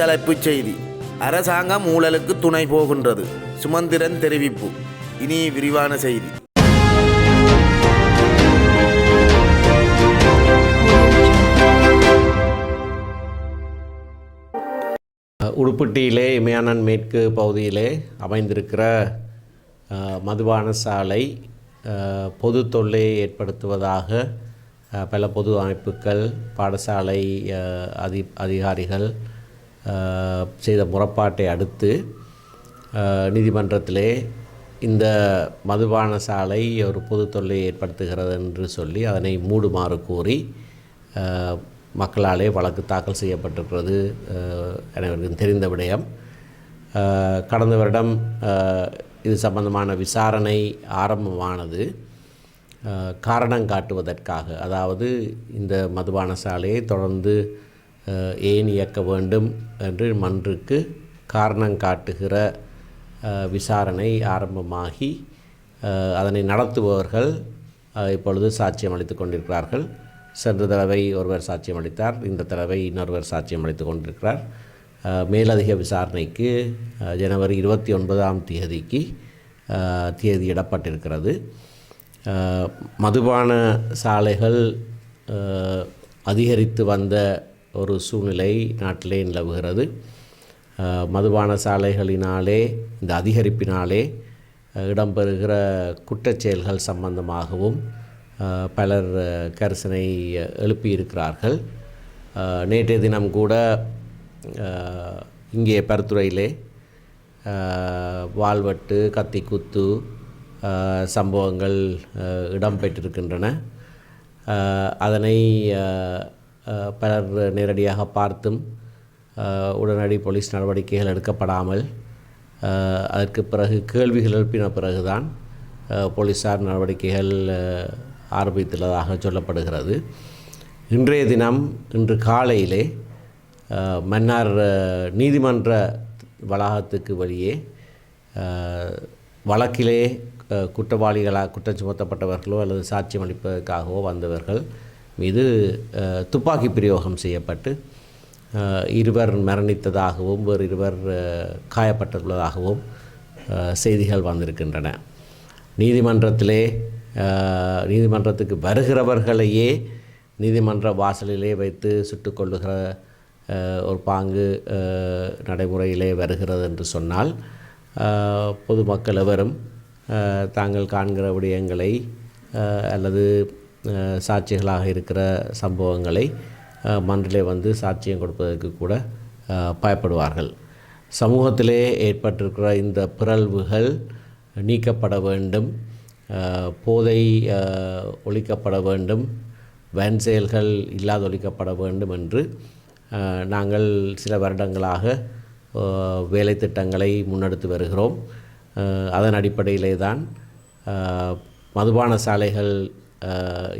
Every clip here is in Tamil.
தலைப்புச் செய்தி. அரசாங்கம் ஊழலுக்கு துணை போகின்றது. சுமந்திரன் தெரிவிப்பு. இனி விரிவான செய்தி. உடுப்பட்டியிலே இமயானன் மேற்கு பகுதியிலே அமைந்திருக்கிற மதுபான சாலை பொது தொல்லையை ஏற்படுத்துவதாக பல பொது அமைப்புகள் பாடசாலை அதி அதிகாரிகள் செய்த முறப்பாட்டை அடுத்து நீதிமன்றத்திலே இந்த மதுபான சாலை ஒரு பொது தொல்லை ஏற்படுத்துகிறது என்று சொல்லி அதனை மூடுமாறு கூறி மக்களாலே வழக்கு தாக்கல் செய்யப்பட்டிருக்கிறது அனைவருக்கும் தெரிந்த விடயம். கடந்த வருடம் இது சம்பந்தமான விசாரணை ஆரம்பமானது. காரணம் காட்டுவதற்காக அதாவது இந்த மதுபான சாலையை தொடர்ந்து ஏன் இயக்க வேண்டும் என்று மன்றுக்கு காரணம் காட்டுகிற விசாரணை ஆரம்பமாகி அதனை நடத்துபவர்கள் இப்பொழுது சாட்சியம் அளித்து கொண்டிருக்கிறார்கள். சென்ற தடவை ஒருவர் சாட்சியம் அளித்தார் இந்த தடவை இன்னொருவர் சாட்சியம் அளித்து கொண்டிருக்கிறார். மேலதிக விசாரணைக்கு ஜனவரி இருபத்தி ஒன்பதாம் தேதிக்கு தேதியிடப்பட்டிருக்கிறது மதுபான சாலைகள் அதிகரித்து வந்த ஒரு சூழ்நிலை நாட்டிலே நிலவுகிறது. மதுபான சாலைகளினாலே இந்த அதிகரிப்பினாலே இடம்பெறுகிற குற்றச்செயல்கள் சம்பந்தமாகவும் பலர் கரிசனை எழுப்பியிருக்கிறார்கள். நேற்றைய தினம் கூட இங்கே பருத்துறையிலே அஹ், வாள்வெட்டு கத்திக்குத்து சம்பவங்கள் இடம்பெற்றிருக்கின்றன. அதனை பலர் நேரடியாக பார்த்தும் உடனடி போலீஸ் நடவடிக்கைகள் எடுக்கப்படாமல் அதற்கு பிறகு கேள்விகள் எழுப்பின பிறகுதான் போலீஸார் நடவடிக்கைகள் ஆரம்பித்துள்ளதாக சொல்லப்படுகிறது. இன்றைய தினம் இன்று காலையிலே மன்னார் நீதிமன்ற வளாகத்துக்கு வெளியே வழக்கிலே குற்றவாளிகளாக குற்றம் சுமத்தப்பட்டவர்களோ அல்லது சாட்சியம் அளிப்பதற்காகவோ வந்தவர்கள் மீது துப்பாக்கி பிரயோகம் செய்யப்பட்டு இருவர் மரணித்ததாகவும் ஒரு இருவர் காயப்பட்டுள்ளதாகவும் செய்திகள் வந்திருக்கின்றன. நீதிமன்றத்திலே நீதிமன்றத்துக்கு வருகிறவர்களையே நீதிமன்ற வாசலிலே வைத்து சுட்டுக்கொள்ளுகிற ஒரு பாங்கு நடைமுறையிலே வருகிறது என்று சொன்னால் பொதுமக்கள் எவரும் தாங்கள் காண்கிற விடயங்களை அல்லது சாட்சிகளாக இருக்கிற சம்பவங்களை மன்றிலே வந்து சாட்சியம் கொடுப்பதற்கு கூட பயப்படுவார்கள். சமூகத்திலே ஏற்பட்டிருக்கிற இந்த பிறழ்வுகள் நீக்கப்பட வேண்டும். போதை ஒழிக்கப்பட வேண்டும். வேன் செயல்கள் இல்லாத ஒழிக்கப்பட வேண்டும் என்று நாங்கள் சில வருடங்களாக வேலை திட்டங்களை முன்னெடுத்து வருகிறோம். அதன் அடிப்படையிலே தான் மதுபான சாலைகள்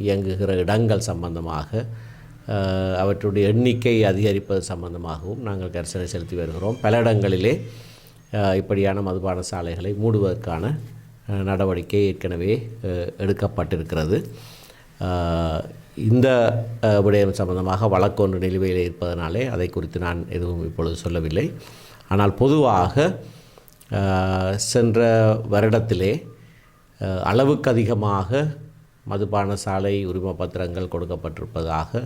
இயங்குகிற இடங்கள் சம்பந்தமாக அவற்றுடைய எண்ணிக்கை அதிகரிப்பது சம்பந்தமாகவும் நாங்கள் கரிசனை செலுத்தி வருகிறோம். பல இடங்களிலே இப்படியான மதுபான சாலைகளை மூடுவதற்கான நடவடிக்கை ஏற்கனவே எடுக்கப்பட்டிருக்கிறது. இந்த விடயம் சம்பந்தமாக வழக்கு ஒன்று நிலுவையில் இருப்பதனாலே அதை குறித்து நான் எதுவும் இப்பொழுது சொல்லவில்லை. ஆனால் பொதுவாக சென்ற வருடத்திலே அளவுக்கு அதிகமாக மதுபான சாலை உரிம பத்திரங்கள் கொடுக்கப்பட்டிருப்பதாக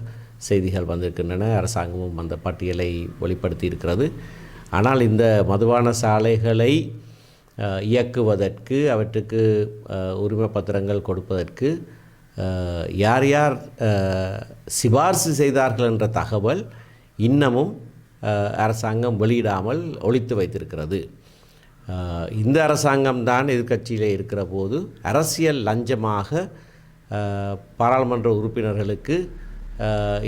செய்திகள் வந்திருக்கின்றன. அரசாங்கமும் அந்த பட்டியலை வெளிப்படுத்தி இருக்கிறது ஆனால் இந்த மதுபான சாலைகளை இயக்குவதற்கு அவற்றுக்கு உரிமை பத்திரங்கள் கொடுப்பதற்கு யார் யார் சிபார்சு செய்தார்கள் என்ற தகவல் இன்னமும் அரசாங்கம் வெளியிடாமல் ஒழித்து வைத்திருக்கிறது. இந்த அரசாங்கம்தான் எதிர்கட்சியில் இருக்கிற போது அரசியல் லஞ்சமாக பாராளுமன்ற உறுப்பினர்களுக்கு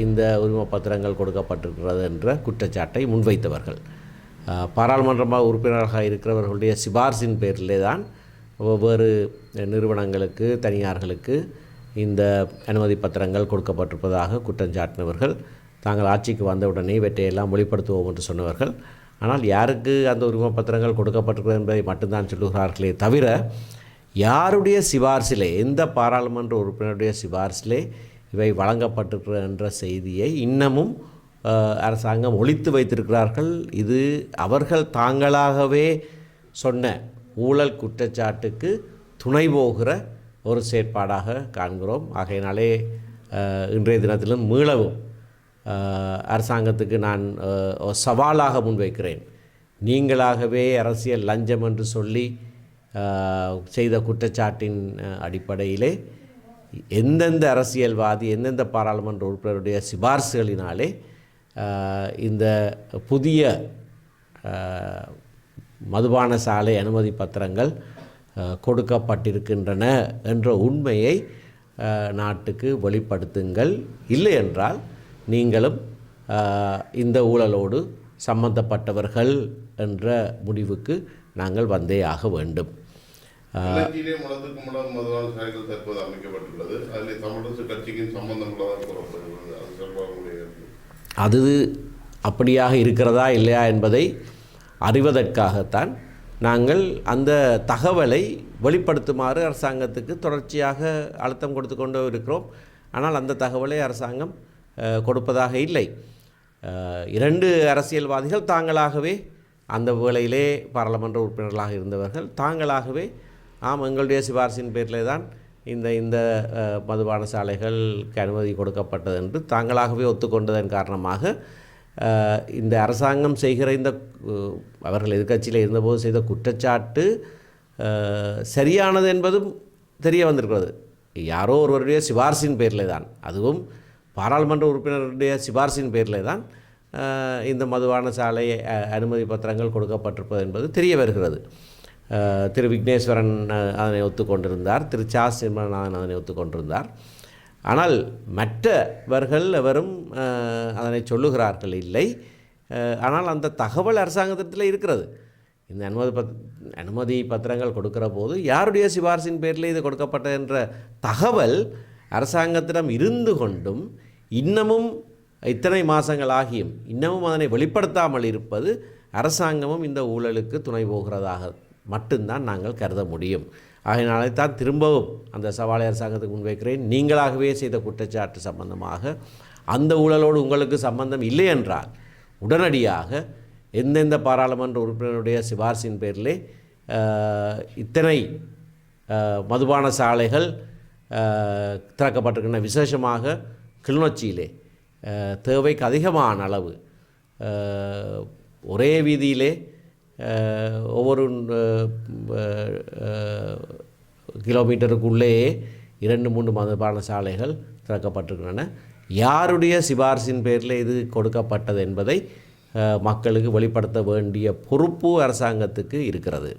இந்த உரிமை பத்திரங்கள் கொடுக்கப்பட்டிருக்கிறது என்ற குற்றச்சாட்டை முன்வைத்தவர்கள். பாராளுமன்றமாக பாராளுமன்ற உறுப்பினராக இருக்கிறவர்களுடைய சிபார்சின் பேரிலே தான் ஒவ்வொரு நிறுவனங்களுக்கு தனியார்களுக்கு இந்த அனுமதி பத்திரங்கள் கொடுக்கப்பட்டிருப்பதாக குற்றம் சாட்டினவர்கள் தாங்கள் ஆட்சிக்கு வந்தவுடனே இவற்றையெல்லாம் வெளிப்படுத்துவோம் என்று சொன்னவர்கள். ஆனால் யாருக்கு அந்த உரிமை பத்திரங்கள் கொடுக்கப்பட்டிருக்கிறது என்பதை மட்டும்தான் சொல்லுகிறார்களே தவிர யாருடைய சிபார்சிலே எந்த பாராளுமன்ற உறுப்பினருடைய சிபார்சிலே இவை வழங்கப்பட்டிருக்கிற என்ற செய்தியை இன்னமும் அரசாங்கம் ஒழித்து வைத்திருக்கிறார்கள். இது அவர்கள் தாங்களாகவே சொன்ன ஊழல் குற்றச்சாட்டுக்கு துணை போகிற ஒரு செயற்பாடாக காண்கிறோம். ஆகையினாலே இன்றைய தினத்திலும் மீளவும் அரசாங்கத்துக்கு நான் சவாலாக முன்வைக்கிறேன். நீங்களாகவே அரசியல் லஞ்சம் என்று சொல்லி செய்த குற்றச்சாட்டின் அடிப்படையிலே எந்தெந்த அரசியல்வாதி எந்தெந்த பாராளுமன்ற உறுப்பினருடைய சிபார்சுகளினாலே இந்த புதிய மதுபான சாலை அனுமதி பத்திரங்கள் கொடுக்கப்பட்டிருக்கின்றன என்ற உண்மையை நாட்டுக்கு வெளிப்படுத்துங்கள். இல்லை என்றால் நீங்களும் இந்த ஊழலோடு சம்பந்தப்பட்டவர்கள் என்ற முடிவுக்கு நாங்கள் வந்தே ஆக வேண்டும். இலங்கையிலே மலத்துக்கு மலம் மதுவான சாயங்கள் தற்போது அமைக்கப்பட்டுள்ளது. அதில் தமிழரசு கட்சிக்கும் சம்பந்தம் உள்ளதாக கூறப்படுகிறது. அது சொல்வார்களுடைய அது அப்படியாக இருக்கிறதா இல்லையா என்பதை அறிவதற்காகத்தான் நாங்கள் அந்த தகவலை வெளிப்படுத்துமாறு அரசாங்கத்துக்கு தொடர்ச்சியாக அழுத்தம் கொடுத்து கொண்டு இருக்கிறோம். ஆனால் அந்த தகவலை அரசாங்கம் கொடுப்பதாக இல்லை. இரண்டு அரசியல்வாதிகள் தாங்களாகவே அந்த வேளையிலே பாராளுமன்ற உறுப்பினர்களாக இருந்தவர்கள் தாங்களாகவே ஆம் எங்களுடைய சிபாரிசின் பேரிலே தான் இந்த இந்த மதுபான சாலைகளுக்கு அனுமதி கொடுக்கப்பட்டது என்று தாங்களாகவே ஒத்துக்கொண்டதன் காரணமாக இந்த அரசாங்கம் செய்கிற இந்த அவர்கள் எதிர்க்கட்சியில் இருந்தபோது செய்த குற்றச்சாட்டு சரியானது என்பதும் தெரிய வந்திருக்கிறது. யாரோ ஒருவருடைய சிபாரிசின் பேரிலே தான் அதுவும் பாராளுமன்ற உறுப்பினருடைய சிபாரிசின் பேரிலே தான் இந்த மதுபான சாலை அனுமதி பத்திரங்கள் கொடுக்கப்பட்டிருப்பது என்பது தெரிய வருகிறது. திரு விக்னேஸ்வரன் அதனை ஒத்துக்கொண்டிருந்தார். திரு சா சிம்மநாதன் அதனை ஒத்துக்கொண்டிருந்தார். ஆனால் மற்றவர்கள் எவரும் அதனை சொல்லுகிறார்கள் இல்லை. ஆனால் அந்த தகவல் அரசாங்கத்தில் இருக்கிறது. இந்த அனுமதி பத் அனுமதி பத்திரங்கள் கொடுக்கிற போது யாருடைய சிபாரிசின் பேரில் இது கொடுக்கப்பட்ட என்ற தகவல் அரசாங்கத்திடம் இருந்து கொண்டும் இன்னமும் இத்தனை மாதங்கள் ஆகியும் இன்னமும் அதனை வெளிப்படுத்தாமல் இருப்பது அரசாங்கமும் இந்த ஊழலுக்கு துணை போகிறதாக மட்டும்தான் நாங்கள் கருத முடியும். ஆகையினாலே தான் திரும்பவும் அந்த சவாலை அரசாங்கத்துக்கு முன்வைக்கிறேன் நீங்களாகவே செய்த குற்றச்சாட்டு சம்பந்தமாக அந்த ஊழலோடு உங்களுக்கு சம்பந்தம் இல்லை என்றால் உடனடியாக எந்தெந்த பாராளுமன்ற உறுப்பினருடைய சிபார்சின் பேரிலே இத்தனை மதுபான சாலைகள் அஹ், திறக்கப்பட்டிருக்கின்றன. விசேஷமாக கிளிநொச்சியிலே தேவைக்கு அதிகமான அளவு ஒரே வீதியிலே ஒவ்வொரு கிலோமீட்டருக்குள்ளேயே இரண்டு மூன்று மதுபான சாலைகள் திறக்கப்பட்டிருக்கின்றன. யாருடைய சிபாரிசின் பேரில் இது கொடுக்கப்பட்டது என்பதை மக்களுக்கு வெளிப்படுத்த வேண்டிய பொறுப்பு அரசாங்கத்துக்கு இருக்கிறது.